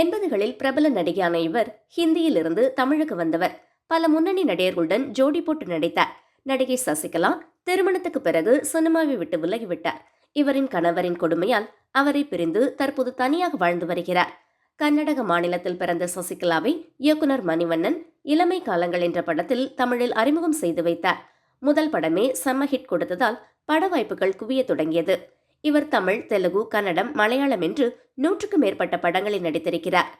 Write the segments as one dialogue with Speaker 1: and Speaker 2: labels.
Speaker 1: எண்பதுகளில் பிரபல நடிகையான இவர் ஹிந்தியிலிருந்து தமிழுக்கு வந்தவர். பல முன்னணி நடிகர்களுடன் ஜோடி போட்டு நடித்தார். நடிகை சசிகலா திருமணத்துக்கு பிறகு சினிமாவை விட்டு விலகிவிட்டார். இவரின் கணவரின் கொடுமையால் அவரை பிரிந்து தற்போது தனியாக வாழ்ந்து வருகிறார். கர்நாடக மாநிலத்தில் பிறந்த சசிகலாவை இயக்குனர் மணிவண்ணன் இளமை காலங்கள் என்ற படத்தில் தமிழில் அறிமுகம் செய்து வைத்தார். முதல் படமே செம்ம ஹிட் கொடுத்ததால் பட வாய்ப்புகள் குவிய தொடங்கியது. இவர் தமிழ் தெலுங்கு கன்னடம் மலையாளம் என்று நூற்றுக்கும் மேற்பட்ட படங்களில் நடித்திருக்கிறார்.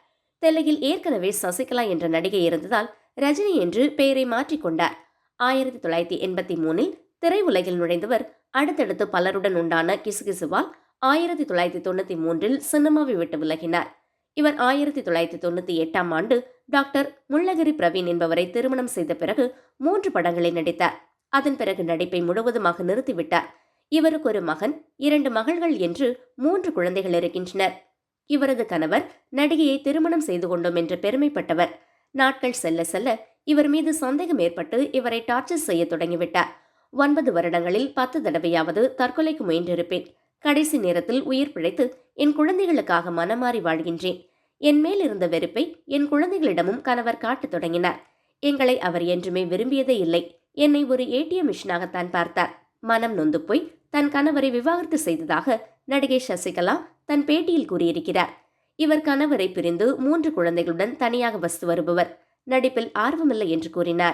Speaker 1: தெலுங்கில் ஏற்கனவே சசிகலா என்ற நடிகை இருந்ததால் ரஜினி என்று பெயரை மாற்றிக்கொண்டார் ஆயிரத்தி தொள்ளாயிரத்தி எண்பத்தி மூணில் திரையுலகில் நுழைந்தவர் அடுத்தடுத்து பலருடன் உண்டான கிசுகிசுவால் ஆயிரத்தி தொள்ளாயிரத்தி தொண்ணூற்றி மூன்றில் சினிமாவை விட்டு விலகினார். இவர் ஆயிரத்தி தொள்ளாயிரத்தி தொண்ணூற்றி எட்டாம் ஆண்டு டாக்டர் முள்ளகிரி பிரவீன் என்பவரை திருமணம் செய்த பிறகு மூன்று படங்களில் நடித்தார். அதன் பிறகு நடிப்பை முழுவதுமாக நிறுத்திவிட்டார். இவருக்கு ஒரு மகன் இரண்டு மகள்கள் என்று மூன்று குழந்தைகள் இருக்கின்றனர். இவரது கணவர் நடிகையை திருமணம் செய்து கொண்டோம் என்று பெருமைப்பட்டவர். நாட்கள் செல்ல செல்ல இவர் மீது சந்தேகம் ஏற்பட்டு இவரை டார்ச்சர் செய்ய தொடங்கிவிட்டார். ஒன்பது வருடங்களில் பத்து தடவையாவது தற்கொலைக்கு முயன்றிருப்பேன். கடைசி நேரத்தில் உயிர் பிழைத்து என் குழந்தைகளுக்காக மனமாறி வாழ்கின்றேன். என் மேல் இருந்த வெறுப்பை என் குழந்தைகளிடமும் கணவர் காட்டத் தொடங்கினார். எங்களை அவர் என்றுமே விரும்பியதே இல்லை. என்னை ஒரு ஏடிஎம் மிஷினாகத்தான் பார்த்தார். மனம் நொந்து போய் தன் கணவரை விவாகரத்து செய்ததாக நடிகை சசிகலா தன் பேட்டியில் கூறியிருக்கிறார். இவர் கணவரை பிரிந்து மூன்று குழந்தைகளுடன் தனியாக வசித்து வருபவர். நடிப்பில் ஆர்வமில்லை என்று கூறினார்.